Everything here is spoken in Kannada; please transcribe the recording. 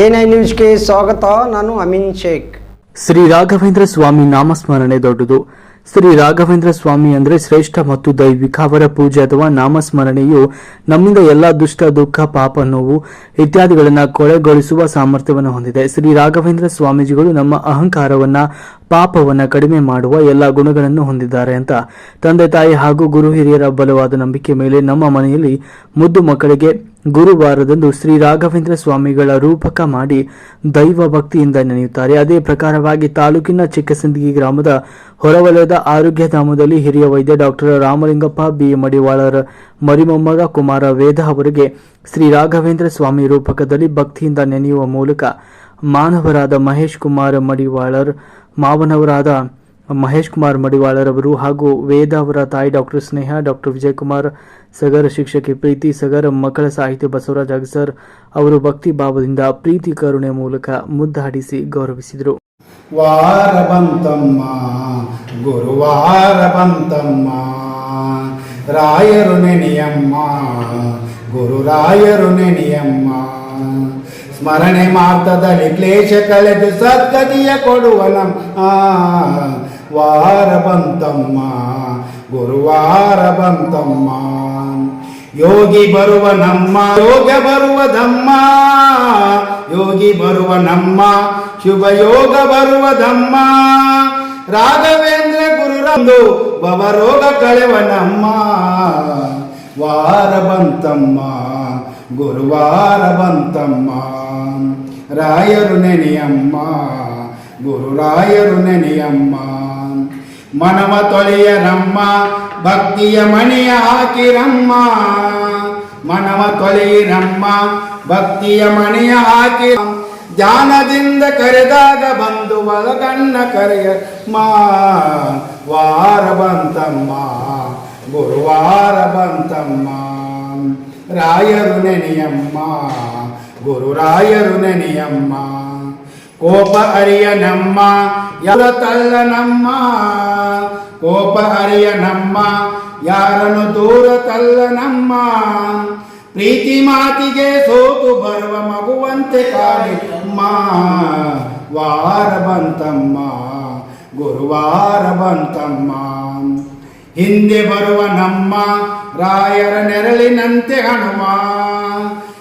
ಎನ್ ಐ ನ್ಯೂಸ್ಗೆ ಸ್ವಾಗತ, ನಾನು ಅಮಿನ್ ಶೇಖ್. ಶ್ರೀ ರಾಘವೇಂದ್ರ ಸ್ವಾಮಿ ನಾಮಸ್ಮರಣೆ ದೊಡ್ಡದು. ಶ್ರೀ ರಾಘವೇಂದ್ರ ಸ್ವಾಮಿ ಅಂದ್ರೆ ಶ್ರೇಷ್ಠ ಮತ್ತು ದೈವಿಕ, ಅವರ ಪೂಜೆ ಅಥವಾ ನಾಮಸ್ಮರಣೆಯು ನಮ್ಮಿಂದ ಎಲ್ಲ ದುಷ್ಟ, ದುಃಖ, ಪಾಪ, ನೋವು ಇತ್ಯಾದಿಗಳನ್ನು ಕೊಳೆಗೊಳಿಸುವ ಸಾಮರ್ಥ್ಯವನ್ನು ಹೊಂದಿದೆ. ಶ್ರೀ ರಾಘವೇಂದ್ರ ಸ್ವಾಮೀಜಿಗಳು ನಮ್ಮ ಅಹಂಕಾರವನ್ನ ಪಾಪವನ್ನ ಕಡಿಮೆ ಮಾಡುವ ಎಲ್ಲ ಗುಣಗಳನ್ನು ಹೊಂದಿದ್ದಾರೆ ಅಂತ ತಂದೆ ತಾಯಿ ಹಾಗೂ ಗುರು ಹಿರಿಯರ ಬಲವಾದ ನಂಬಿಕೆ ಮೇಲೆ ನಮ್ಮ ಮನೆಯಲ್ಲಿ ಮುದ್ದು ಮಕ್ಕಳಿಗೆ ಗುರುವಾರದಂದು ಶ್ರೀ ರಾಘವೇಂದ್ರ ಸ್ವಾಮಿಗಳ ರೂಪಕ ಮಾಡಿ ದೈವ ಭಕ್ತಿಯಿಂದ ನೆನೆಯುತ್ತಾರೆ. ಅದೇ ಪ್ರಕಾರವಾಗಿ ತಾಲೂಕಿನ ಚಿಕ್ಕಸಿಂದಗಿ ಗ್ರಾಮದ ಹೊರವಲಯದ ಆರೋಗ್ಯ ಧಾಮದಲ್ಲಿ ಹಿರಿಯ ವೈದ್ಯ ಡಾಕ್ಟರ್ ರಾಮಲಿಂಗಪ್ಪ ಬಿ. ಮಡಿವಾಳರ ಮರಿಮೊಮ್ಮಗ ಕುಮಾರ ವೇದ ಅವರಿಗೆ ಶ್ರೀ ರಾಘವೇಂದ್ರ ಸ್ವಾಮಿ ರೂಪಕದಲ್ಲಿ ಭಕ್ತಿಯಿಂದ ನೆನೆಯುವ ಮೂಲಕ ಮಾನವರಾದ ಮಹೇಶ್ ಕುಮಾರ್ ಮಡಿವಾಳರ್ ಮಾವನವರಾದ ಮಹೇಶ್ ಕುಮಾರ್ ಮಡಿವಾಳರವರು ಹಾಗೂ ವೇದ ಅವರ ತಾಯಿ ಡಾಕ್ಟರ್ ಸ್ನೇಹ, ಡಾಕ್ಟರ್ ವಿಜಯಕುಮಾರ್, ಸಗರ ಶಿಕ್ಷಕಿ ಪ್ರೀತಿ, ಸಗರ ಮಕ್ಕಳ ಸಾಹಿತ್ಯ ಬಸವರಾಜ್ ಅಗಸರ್ ಅವರು ಭಕ್ತಿ ಭಾವದಿಂದ ಪ್ರೀತಿ ಕರುಣೆ ಮೂಲಕ ಮುದ್ದಾಡಿಸಿ ಗೌರವಿಸಿದರು. ವಾರ ಬಂತಮ್ಮ, ಗುರುವಾರ ಬಂತಮ್ಮ, ರಾಯರು ಸ್ಮರಣೆ ಮಾರ್ತದಲ್ಲಿ ಕ್ಲೇಶ ಕಳೆದು ಸದ್ಗತಿಯ ಕೊಡುವ ನಮ್ಮ ವಾರ ಬಂತಮ್ಮ, ಗುರುವಾರ ಬಂತಮ್ಮ. ಯೋಗಿ ಬರುವ ನಮ್ಮ, ಯೋಗ ಬರುವ ಧಮ್ಮ. ಯೋಗಿ ಬರುವ ನಮ್ಮ, ಶುಭ ಯೋಗ ಬರುವ ಧಮ್ಮ. ರಾಘವೇಂದ್ರ ಗುರುರಂದು ಭವರೋಗ ಕಳೆವ ನಮ್ಮ. ವಾರ ಬಂತಮ್ಮ, ಗುರುವಾರ ಬಂತಮ್ಮ. ರಾಯರು ನೆನೆಯಮ್ಮ ಗುರು ರಾಯರು ನೆನೆಯಮ್ಮ ಮನವ ತೊಳೆಯ ನಮ್ಮ ಭಕ್ತಿಯ ಮಣಿಯ ಹಾಕಿರಮ್ಮ ಮನವ ತೊಳೆಯಿರಮ್ಮ ಭಕ್ತಿಯ ಮಣಿಯ ಹಾಕಿ ಧ್ಯಾನದಿಂದ ಕರೆದಾಗ ಬಂದು ಒಳಗಣ್ಣ ಕರೆಯ ಮಾ ವಾರ ಬಂತಮ್ಮ ಗುರುವಾರ ಬಂತಮ್ಮ ರಾಯರು ನೆನೆಯಮ್ಮ ಗುರು ರಾಯರು ನೆನೆಯಮ್ಮ ಕೋಪ ಅರಿಯ ನಮ್ಮ, ಯಾರ ತಳ್ಳ ನಮ್ಮ? ಕೋಪ ಅರಿಯ ನಮ್ಮ, ಯಾರನ್ನು ದೂರ ತಳ್ಳ ನಮ್ಮ? ಪ್ರೀತಿ ಮಾತಿಗೆ ಸೋತು ಬರುವ ಮಗುವಂತೆ ಕಾಡಿಮ್ಮ ವಾರ ಬಂತಮ್ಮ, ಗುರುವಾರ ಬಂತಮ್ಮ. ಹಿಂದೆ ಬರುವ ನಮ್ಮ, ರಾಯರ ನೆರಳಿನಂತೆ ಹನುಮ.